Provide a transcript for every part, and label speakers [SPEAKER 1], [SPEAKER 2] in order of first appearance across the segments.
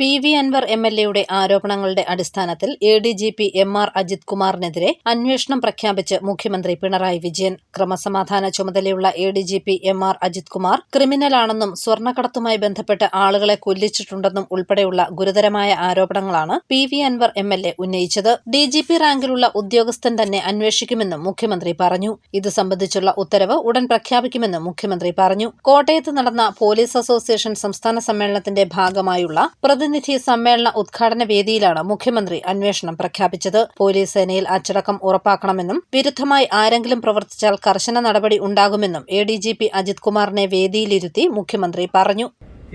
[SPEAKER 1] P V Anvar M L എയുടെ ആരോപണങ്ങളുടെ അടിസ്ഥാനത്തിൽ A D G P M R Ajith കുമാറിനെതിരെ അന്വേഷണം പ്രഖ്യാപിച്ച് മുഖ്യമന്ത്രി പിണറായി വിജയൻ ക്രമസമാധാന ചുമതലയുള്ള A D G P M R Ajith Kumar ക്രിമിനലാണെന്നും സ്വർണ്ണക്കടത്തുമായി ബന്ധപ്പെട്ട് ആളുകളെ കൊല്ലിച്ചിട്ടുണ്ടെന്നും ഉൾപ്പെടെയുള്ള ഗുരുതരമായ ആരോപണങ്ങളാണ് P V Anvar M L A ഉന്നയിച്ചത് ഡി ജി പി റാങ്കിലുള്ള ഉദ്യോഗസ്ഥൻ തന്നെ അന്വേഷിക്കുമെന്നും മുഖ്യമന്ത്രി പറഞ്ഞു ഇത് സംബന്ധിച്ചുള്ള ഉത്തരവ് ഉടൻ പ്രഖ്യാപിക്കുമെന്നും മുഖ്യമന്ത്രി പറഞ്ഞു കോട്ടയത്ത് നടന്ന പോലീസ് അസോസിയേഷൻ സംസ്ഥാന സമ്മേളനത്തിന്റെ ഭാഗമായുള്ള പ്രതി പ്രതിനിധി സമ്മേളന ഉദ്ഘാടന വേദിയിലാണ് മുഖ്യമന്ത്രി അന്വേഷണം പ്രഖ്യാപിച്ചത് പോലീസ് സേനയിൽ അച്ചടക്കം ഉറപ്പാക്കണമെന്നും വിരുദ്ധമായി ആരെങ്കിലും പ്രവർത്തിച്ചാൽ കർശന നടപടി ഉണ്ടാകുമെന്നും A D G P Ajith കുമാറിനെ വേദിയിലിരുത്തി മുഖ്യമന്ത്രി പറഞ്ഞു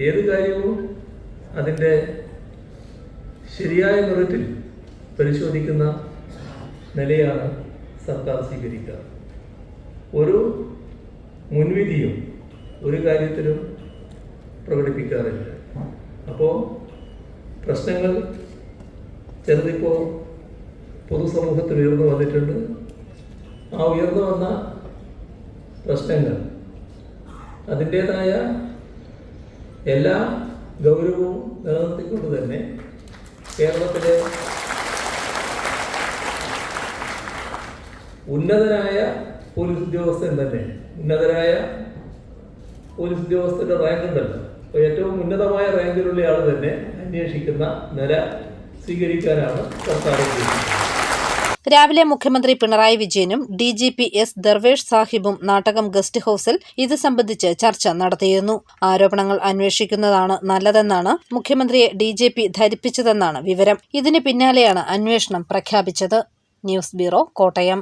[SPEAKER 2] ഏത് കാര്യവും അതിന്റെ ശരിയായ നിറത്തിൽ പരിശോധിക്കുന്ന നിലയാണ് സർക്കാർ സ്വീകരിക്കുക ഒരു മുൻവിധിയും ഒരു കാര്യത്തിലും പ്രകടിപ്പിക്കാറില്ല അപ്പോൾ പ്രശ്നങ്ങൾ ചിലതിപ്പോൾ പൊതുസമൂഹത്തിൽ ഉയർന്നു വന്നിട്ടുണ്ട് ആ ഉയർന്നു വന്ന പ്രശ്നങ്ങൾ അതിൻ്റേതായ എല്ലാ ഗൗരവവും നിലനിർത്തിക്കൊണ്ട് തന്നെ കേരളത്തിലെ ഉന്നതനായ പോലീസ് ഉദ്യോഗസ്ഥൻ തന്നെ ഉന്നതരായ പോലീസ് ഉദ്യോഗസ്ഥരുടെ റാങ്ക് ഉണ്ടല്ലോ ഏറ്റവും ഉന്നതമായ ആൾ തന്നെ അന്വേഷിക്കുന്ന നില സ്വീകരിക്കാനാണ് സർക്കാർ
[SPEAKER 1] രാവിലെ മുഖ്യമന്ത്രി പിണറായി വിജയനും D G P S Darvesh സാഹിബും നാട്ടകം ഗസ്റ്റ് ഹൌസിൽ ഇത് സംബന്ധിച്ച് ചർച്ച നടത്തിയിരുന്നു ആരോപണങ്ങൾ അന്വേഷിക്കുന്നതാണ് നല്ലതെന്നാണ് മുഖ്യമന്ത്രിയെ ഡി ജി പി ധരിപ്പിച്ചതെന്നാണ് വിവരം ഇതിന് പിന്നാലെയാണ് അന്വേഷണം പ്രഖ്യാപിച്ചത് ന്യൂസ് ബ്യൂറോ കോട്ടയം